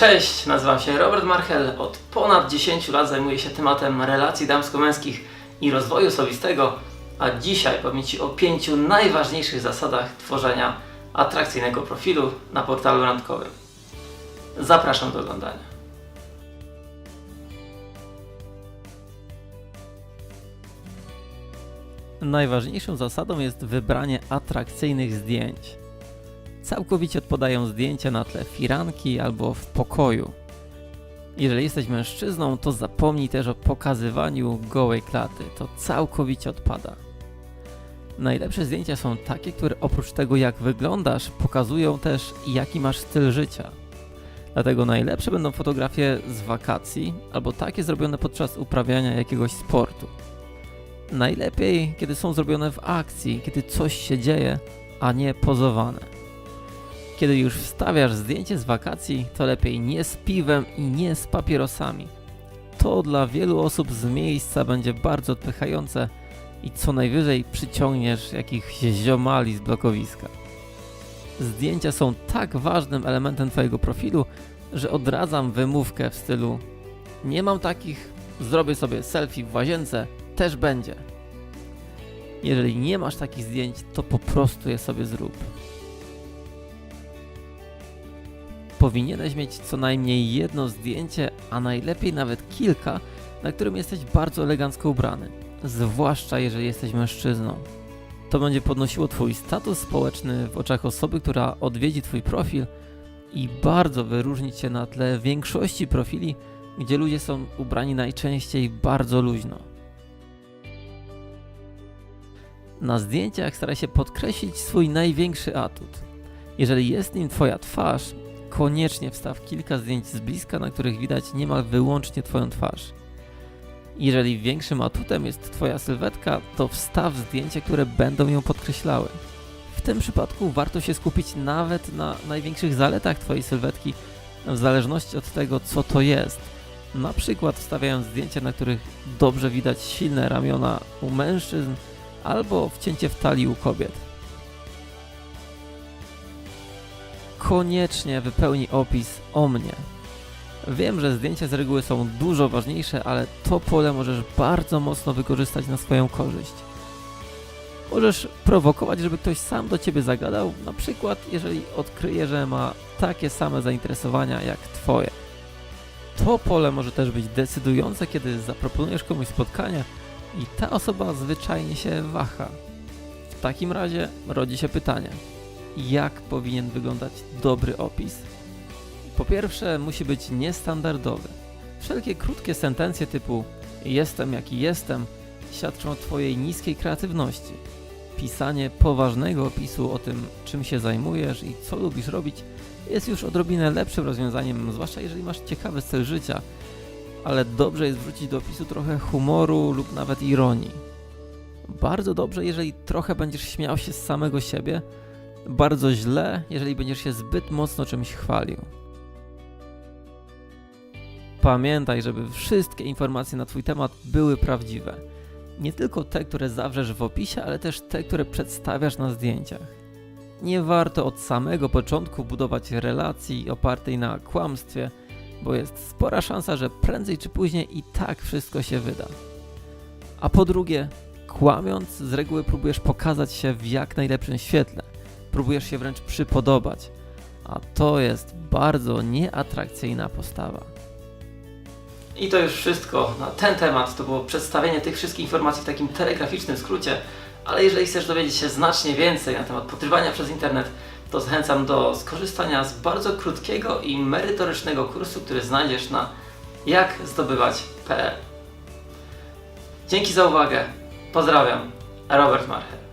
Cześć, nazywam się Robert Marchel. Od ponad 10 lat zajmuję się tematem relacji damsko-męskich i rozwoju osobistego, a dzisiaj powiem Ci o pięciu najważniejszych zasadach tworzenia atrakcyjnego profilu na portalu randkowym. Zapraszam do oglądania. Najważniejszą zasadą jest wybranie atrakcyjnych zdjęć. Całkowicie odpadają zdjęcia na tle firanki albo w pokoju. Jeżeli jesteś mężczyzną, to zapomnij też o pokazywaniu gołej klaty. To całkowicie odpada. Najlepsze zdjęcia są takie, które oprócz tego jak wyglądasz, pokazują też jaki masz styl życia. Dlatego najlepsze będą fotografie z wakacji albo takie zrobione podczas uprawiania jakiegoś sportu. Najlepiej, kiedy są zrobione w akcji, kiedy coś się dzieje, a nie pozowane. Kiedy już wstawiasz zdjęcie z wakacji, to lepiej nie z piwem i nie z papierosami. To dla wielu osób z miejsca będzie bardzo odpychające i co najwyżej przyciągniesz jakichś ziomali z blokowiska. Zdjęcia są tak ważnym elementem Twojego profilu, że odradzam wymówkę w stylu nie mam takich, zrobię sobie selfie w łazience, też będzie. Jeżeli nie masz takich zdjęć, to po prostu je sobie zrób. Powinieneś mieć co najmniej jedno zdjęcie, a najlepiej nawet kilka, na którym jesteś bardzo elegancko ubrany, zwłaszcza jeżeli jesteś mężczyzną. To będzie podnosiło Twój status społeczny w oczach osoby, która odwiedzi Twój profil i bardzo wyróżnić się na tle większości profili, gdzie ludzie są ubrani najczęściej bardzo luźno. Na zdjęciach staraj się podkreślić swój największy atut. Jeżeli jest nim Twoja twarz, koniecznie wstaw kilka zdjęć z bliska, na których widać niemal wyłącznie Twoją twarz. Jeżeli większym atutem jest Twoja sylwetka, to wstaw zdjęcia, które będą ją podkreślały. W tym przypadku warto się skupić nawet na największych zaletach Twojej sylwetki, w zależności od tego, co to jest. Na przykład wstawiając zdjęcia, na których dobrze widać silne ramiona u mężczyzn, albo wcięcie w talii u kobiet. Koniecznie wypełnij opis o mnie. Wiem, że zdjęcia z reguły są dużo ważniejsze, ale to pole możesz bardzo mocno wykorzystać na swoją korzyść. Możesz prowokować, żeby ktoś sam do ciebie zagadał, na przykład jeżeli odkryje, że ma takie same zainteresowania jak twoje. To pole może też być decydujące, kiedy zaproponujesz komuś spotkanie i ta osoba zwyczajnie się waha. W takim razie rodzi się pytanie: jak powinien wyglądać dobry opis? Po pierwsze, musi być niestandardowy. Wszelkie krótkie sentencje typu jestem jaki jestem świadczą o Twojej niskiej kreatywności. Pisanie poważnego opisu o tym, czym się zajmujesz i co lubisz robić, jest już odrobinę lepszym rozwiązaniem, zwłaszcza jeżeli masz ciekawy styl życia, ale dobrze jest wrzucić do opisu trochę humoru lub nawet ironii. Bardzo dobrze, jeżeli trochę będziesz śmiał się z samego siebie, bardzo źle, jeżeli będziesz się zbyt mocno czymś chwalił. Pamiętaj, żeby wszystkie informacje na Twój temat były prawdziwe. Nie tylko te, które zawrzesz w opisie, ale też te, które przedstawiasz na zdjęciach. Nie warto od samego początku budować relacji opartej na kłamstwie, bo jest spora szansa, że prędzej czy później i tak wszystko się wyda. A po drugie, kłamiąc, z reguły próbujesz pokazać się w jak najlepszym świetle. Próbujesz się wręcz przypodobać, a to jest bardzo nieatrakcyjna postawa. I to już wszystko na ten temat. To było przedstawienie tych wszystkich informacji w takim telegraficznym skrócie. Ale jeżeli chcesz dowiedzieć się znacznie więcej na temat podrywania przez internet, to zachęcam do skorzystania z bardzo krótkiego i merytorycznego kursu, który znajdziesz na jakzdobywać.pl. Dzięki za uwagę. Pozdrawiam. Robert Marchel.